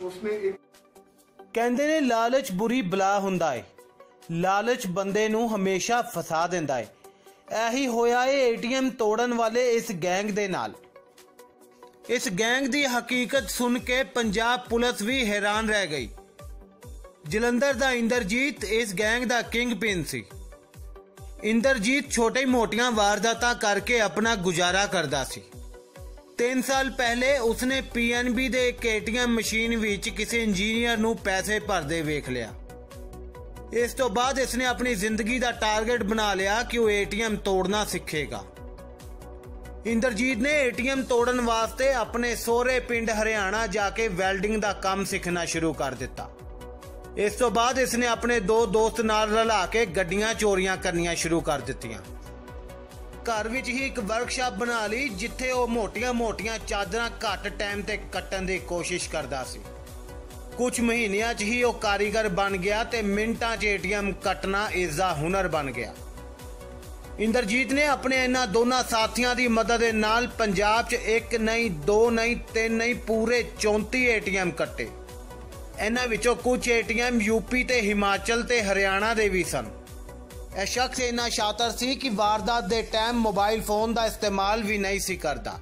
ਉਸਨੇ ਇੱਕ ਕਹਿੰਦੇ ਨੇ, ਲਾਲਚ ਬੁਰੀ ਬਲਾ ਹੁੰਦਾ ਏ। ਲਾਲਚ ਬੰਦੇ ਨੂੰ ਹਮੇਸ਼ਾ ਫਸਾ ਦਿੰਦਾ ਏ। ਐਹੀ ਹੋਇਆ ਏ ਏਟੀਐਮ ਤੋੜਨ ਵਾਲੇ ਇਸ ਗੈਂਗ ਦੇ ਨਾਲ। ਇਸ ਗੈਂਗ ਦੀ ਹਕੀਕਤ ਸੁਣ ਕੇ ਪੰਜਾਬ ਪੁਲਿਸ ਵੀ ਹੈਰਾਨ ਰਹਿ ਗਈ। ਜਲੰਧਰ ਦਾ ਇੰਦਰਜੀਤ ਇਸ ਗੈਂਗ ਦਾ ਕਿੰਗ ਪਿੰਨ ਸੀ। ਇੰਦਰਜੀਤ ਛੋਟੇ-ਮੋਟੀਆਂ ਵਾਰਦਾਤਾਂ ਕਰਕੇ ਆਪਣਾ ਗੁਜ਼ਾਰਾ ਕਰਦਾ ਸੀ। 3 ਸਾਲ ਪਹਿਲੇ ਉਸਨੇ ਪੀਐਨਬੀ ਦੇ ਇੱਕ ਏਟੀਐਮ ਮਸ਼ੀਨ ਵਿੱਚ ਕਿਸੇ ਇੰਜੀਨੀਅਰ ਨੂੰ ਪੈਸੇ ਭਰਦੇ ਵੇਖ ਲਿਆ। ਇਸ ਤੋਂ ਬਾਅਦ ਇਸਨੇ ਆਪਣੀ ਜ਼ਿੰਦਗੀ ਦਾ ਟਾਰਗੇਟ ਬਣਾ ਲਿਆ ਕਿ ਉਹ ਏਟੀਐਮ ਤੋੜਨਾ ਸਿੱਖੇਗਾ। ਇੰਦਰਜੀਤ ਨੇ ਏਟੀਐਮ ਤੋੜਨ ਵਾਸਤੇ ਆਪਣੇ ਸੋਹਰੇ ਪਿੰਡ ਹਰਿਆਣਾ ਜਾ ਕੇ ਵੈਲਡਿੰਗ ਦਾ ਕੰਮ ਸਿੱਖਣਾ ਸ਼ੁਰੂ ਕਰ ਦਿੱਤਾ। ਇਸ ਤੋਂ ਬਾਅਦ ਇਸਨੇ ਆਪਣੇ ਦੋ ਦੋਸਤ ਨਾਲ ਰਲਾ ਕੇ ਗੱਡੀਆਂ ਚੋਰੀਆਂ ਕਰਨੀਆਂ ਸ਼ੁਰੂ ਕਰ ਦਿੱਤੀਆਂ। ਘਰ ਵਿੱਚ ਹੀ ਇੱਕ ਵਰਕਸ਼ਾਪ ਬਣਾ ਲਈ, ਜਿੱਥੇ ਉਹ ਮੋਟੀਆਂ-ਮੋਟੀਆਂ ਚਾਦਰਾਂ ਘੱਟ ਟਾਈਮ ਤੇ ਕੱਟਣ ਦੀ ਕੋਸ਼ਿਸ਼ ਕਰਦਾ ਸੀ। ਕੁਝ ਮਹੀਨਿਆਂ 'ਚ ਹੀ ਉਹ ਕਾਰੀਗਰ ਬਣ ਗਿਆ ਤੇ ਮਿੰਟਾਂ 'ਚ ਏਟੀਐਮ ਕੱਟਣਾ ਇਸ ਦਾ ਹੁਨਰ ਬਣ ਗਿਆ। ਇੰਦਰਜੀਤ ਨੇ ਆਪਣੇ ਇਹਨਾਂ ਦੋਨਾਂ ਸਾਥੀਆਂ ਦੀ ਮਦਦ ਦੇ ਨਾਲ ਪੰਜਾਬ 'ਚ ਇੱਕ ਨਹੀਂ, ਦੋ ਨਹੀਂ, ਤਿੰਨ ਨਹੀਂ, ਪੂਰੇ 34 ਏਟੀਐਮ ਕੱਟੇ। ਇਹਨਾਂ ਵਿੱਚੋਂ ਕੁਝ ਏਟੀਐਮ ਯੂਪੀ ਤੇ ਹਿਮਾਚਲ ਤੇ ਹਰਿਆਣਾ ਦੇ ਵੀ ਸਨ। ਇਹ ਸ਼ਖਸ ਇੰਨਾ ਸ਼ਾਤਰ ਸੀ ਕਿ ਵਾਰਦਾਤ ਦੇ ਟਾਈਮ ਮੋਬਾਈਲ ਫੋਨ ਦਾ ਇਸਤੇਮਾਲ ਵੀ ਨਹੀਂ ਸੀ ਕਰਦਾ।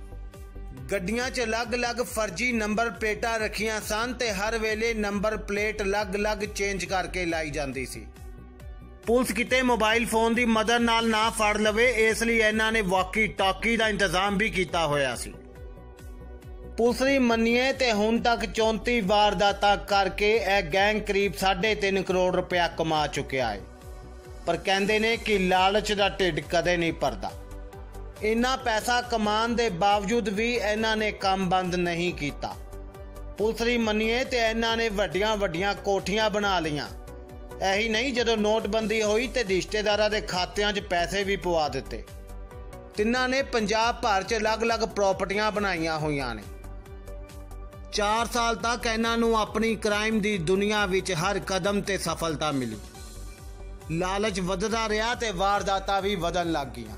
ਗੱਡੀਆਂ 'ਚ ਅਲੱਗ-ਅਲੱਗ ਫਰਜ਼ੀ ਨੰਬਰ ਪਲੇਟਾਂ ਰੱਖੀਆਂ ਸਨ ਤੇ ਹਰ ਵੇਲੇ ਨੰਬਰ ਪਲੇਟ ਅਲੱਗ-ਅਲੱਗ ਚੇਂਜ ਕਰਕੇ ਲਾਈ ਜਾਂਦੀ ਸੀ। ਪੁਲਿਸ ਕਿਤੇ ਮੋਬਾਈਲ ਫੋਨ ਦੀ ਮਦਦ ਨਾਲ ਨਾ ਫੜ ਲਵੇ, ਇਸ ਲਈ ਇਹਨਾਂ ਨੇ ਵਾਕੀ ਟਾਕੀ ਦਾ ਇੰਤਜ਼ਾਮ ਵੀ ਕੀਤਾ ਹੋਇਆ ਸੀ। ਪੁਲਿਸ ਦੀ ਮੰਨੀਏ ਤੇ ਹੁਣ ਤੱਕ 34 ਵਾਰਦਾਤਾਂ ਕਰਕੇ ਇਹ ਗੈਂਗ ਕਰੀਬ 3.5 ਕਰੋੜ ਰੁਪਇਆ ਕਮਾ ਚੁੱਕਿਆ ਹੈ। ਪਰ ਕਹਿੰਦੇ ਨੇ ਕਿ ਲਾਲਚ ਦਾ ਢਿੱਡ ਕਦੇ ਨਹੀਂ ਭਰਦਾ। ਇੰਨਾ ਪੈਸਾ ਕਮਾਉਣ ਦੇ ਬਾਵਜੂਦ ਵੀ ਇਹਨਾਂ ਨੇ ਕੰਮ ਬੰਦ ਨਹੀਂ ਕੀਤਾ। ਪੁਲਿਸ ਦੀ ਮੰਨੀਏ ਤੇ ਇਹਨਾਂ ਨੇ ਵੱਡੀਆਂ ਵੱਡੀਆਂ ਕੋਠੀਆਂ ਬਣਾ ਲਈਆਂ। ਇਹੀ ਨਹੀਂ ਜਦੋਂ ਨੋਟਬੰਦੀ ਹੋਈ ਤੇ ਰਿਸ਼ਤੇਦਾਰਾਂ ਦੇ ਖਾਤਿਆਂ 'ਚ ਪੈਸੇ ਵੀ ਪਵਾ ਦਿੱਤੇ। ਤਿੰਨਾਂ ਨੇ ਪੰਜਾਬ ਭਰ 'ਚ ਅਲੱਗ-ਅਲੱਗ ਪ੍ਰਾਪਰਟੀਆਂ ਬਣਾਈਆਂ ਹੋਈਆਂ ਨੇ। 4 ਸਾਲ ਤੱਕ ਇਹਨਾਂ ਨੂੰ ਆਪਣੀ ਕ੍ਰਾਈਮ ਦੀ ਦੁਨੀਆ ਵਿੱਚ ਹਰ ਕਦਮ ਤੇ ਸਫਲਤਾ ਮਿਲੀ। ਲਾਲਚ ਵਧਦਾ ਰਿਹਾ ਤੇ ਵਾਰਦਾਤਾਂ ਵੀ ਵਧਣ ਲੱਗ ਗਈਆਂ।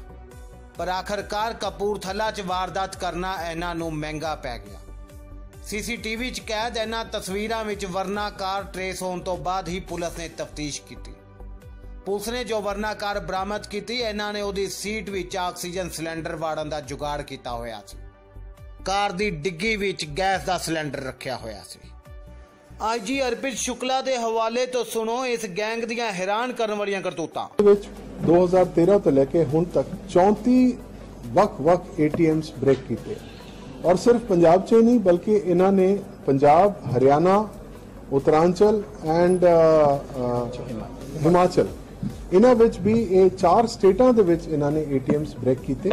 ਪਰ ਆਖਰਕਾਰ ਕਪੂਰਥਲਾ 'ਚ ਵਾਰਦਾਤ ਕਰਨਾ ਇਹਨਾਂ ਨੂੰ ਮਹਿੰਗਾ ਪੈ ਗਿਆ। ਸੀਸੀਟੀਵੀ 'ਚ ਕੈਦ ਇਹਨਾਂ ਤਸਵੀਰਾਂ ਵਿੱਚ ਵਰਨਾਕਾਰ ਟਰੇਸ ਹੋਣ ਤੋਂ ਬਾਅਦ ਹੀ ਪੁਲਿਸ ਨੇ ਤਫਤੀਸ਼ ਕੀਤੀ। ਪੁਲਿਸ ਨੇ ਜੋ ਵਰਨਾਕਾਰ ਬਰਾਮਦ ਕੀਤੀ, ਇਹਨਾਂ ਨੇ ਉਹਦੀ ਸੀਟ ਵਿੱਚ ਆਕਸੀਜਨ ਸਿਲੰਡਰ ਵਾੜਨ ਦਾ ਜੁਗਾੜ ਕੀਤਾ ਹੋਇਆ ਸੀ। ਕਾਰ ਦੀ ਡਿੱਗੀ ਵਿੱਚ ਗੈਸ ਦਾ ਸਿਲੰਡਰ ਰੱਖਿਆ ਹੋਇਆ ਸੀ। ਆਈਜੀ ਅਰਪਿਤ ਸ਼ੁਕਲਾ ਦੇ ਹਵਾਲੇ ਤੋਂ ਸੁਣੋ, ਇਸ ਗੈਂਗ ਦੀਆਂ ਹੈਰਾਨ ਕਰਨ ਵਾਲੀਆਂ ਕਰਤੂਤਾਂ। ਵਿੱਚ 2013 ਤੋਂ ਲੈ ਕੇ ਹੁਣ ਤੱਕ 34 ਵੱਖ-ਵੱਖ ਏਟੀਐਮਸ ਬ੍ਰੇਕ ਕੀਤੇ। ਔਰ ਸਿਰਫ ਪੰਜਾਬ 'ਚ ਹੀ ਨਹੀਂ, ਬਲਕਿ ਇਹਨਾਂ ਨੇ ਪੰਜਾਬ, ਹਰਿਆਣਾ, ਉਤਰਾਂਚਲ ਐਂਡ ਹਿਮਾਚਲ, ਇਹਨਾਂ ਵਿੱਚ ਵੀ ਇਹ ਚਾਰ ਸਟੇਟਾਂ ਦੇ ਵਿੱਚ ਇਹਨਾਂ ਨੇ ਏਟੀਐਮਸ ਬ੍ਰੇਕ ਕੀਤੇ।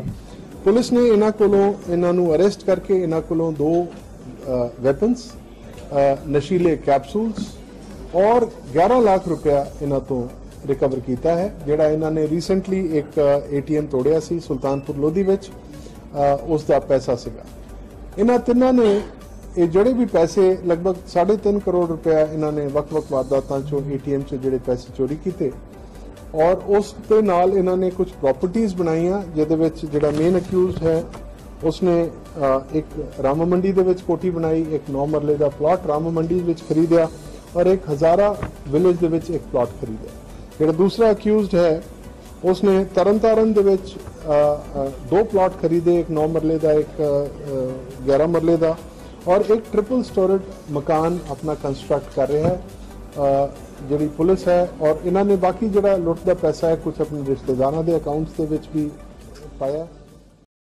ਪੁਲਿਸ ਨੇ ਇਹਨਾਂ ਕੋਲੋਂ, ਇਹਨਾਂ ਨੂੰ ਅਰੈਸਟ ਕਰਕੇ ਇਹਨਾਂ ਕੋਲੋਂ ਦੋ ਵੈਪਨਸ ਨਸ਼ੀਲੇ ਕੈਪਸੂਲਸ ਔਰ 11 ਲੱਖ ਰੁਪਇਆ ਇਹਨਾਂ ਤੋਂ ਰਿਕਵਰ ਕੀਤਾ ਹੈ, ਜਿਹੜਾ ਇਹਨਾਂ ਨੇ ਰੀਸੈਂਟਲੀ ਇੱਕ ਏਟੀਐਮ ਤੋੜਿਆ ਸੀ ਸੁਲਤਾਨਪੁਰ ਲੋਧੀ ਵਿੱਚ ਉਸ ਦਾ ਪੈਸਾ ਸੀਗਾ। ਇਹਨਾਂ ਤਿੰਨਾਂ ਨੇ, ਇਹ ਜਿਹੜੇ ਵੀ ਪੈਸੇ ਲਗਭਗ 3.5 ਕਰੋੜ ਰੁਪਇਆ ਇਹਨਾਂ ਨੇ ਵੱਖ-ਵੱਖ ਵਾਰਦਾਤਾਂ ਚੋਂ ਏਟੀਐਮ ਚੋਂ ਜਿਹੜੇ ਪੈਸੇ ਚੋਰੀ ਕੀਤੇ ਔਰ ਉਸ ਦੇ ਨਾਲ ਇਹਨਾਂ ਨੇ ਕੁਝ ਪ੍ਰਾਪਰਟੀਆਂ ਬਣਾਈਆਂ, ਜਿਹਦੇ ਵਿੱਚ ਜਿਹੜਾ ਮੇਨ ਅਕਿਊਜ਼ਡ ਹੈ ਉਸਨੇ ਇੱਕ ਰਾਮ ਮੰਡੀ ਦੇ ਵਿੱਚ ਕੋਠੀ ਬਣਾਈ, ਇੱਕ 9 ਮਰਲੇ ਦਾ ਪਲਾਟ ਰਾਮ ਮੰਡੀ ਵਿੱਚ ਖਰੀਦਿਆ ਔਰ ਇੱਕ ਹਜ਼ਾਰਾ ਵਿਲੇਜ ਦੇ ਵਿੱਚ ਇੱਕ ਪਲਾਟ ਖਰੀਦਿਆ। ਜਿਹੜਾ ਦੂਸਰਾ ਅਕਿਊਜ਼ਡ ਹੈ, ਉਸਨੇ ਤਰਨਤਾਰਨ ਦੇ ਵਿੱਚ ਦੋ ਪਲਾਟ ਖਰੀਦੇ, ਇੱਕ 9 ਮਰਲੇ ਦਾ, ਇੱਕ 11 ਮਰਲੇ ਦਾ ਔਰ ਇੱਕ ਟ੍ਰਿਪਲ ਸਟੋਰੇਜ ਮਕਾਨ ਆਪਣਾ ਕੰਸਟਰਕਟ ਕਰ ਰਿਹਾ ਹੈ ਜਿਹੜੀ ਪੁਲਿਸ ਹੈ ਔਰ ਇਹਨਾਂ ਨੇ ਬਾਕੀ ਜਿਹੜਾ ਲੁੱਟ ਦਾ ਪੈਸਾ ਹੈ ਕੁਝ ਆਪਣੇ ਰਿਸ਼ਤੇਦਾਰਾਂ ਦੇ ਅਕਾਊਂਟਸ ਦੇ ਵਿੱਚ ਵੀ ਪਾਇਆ।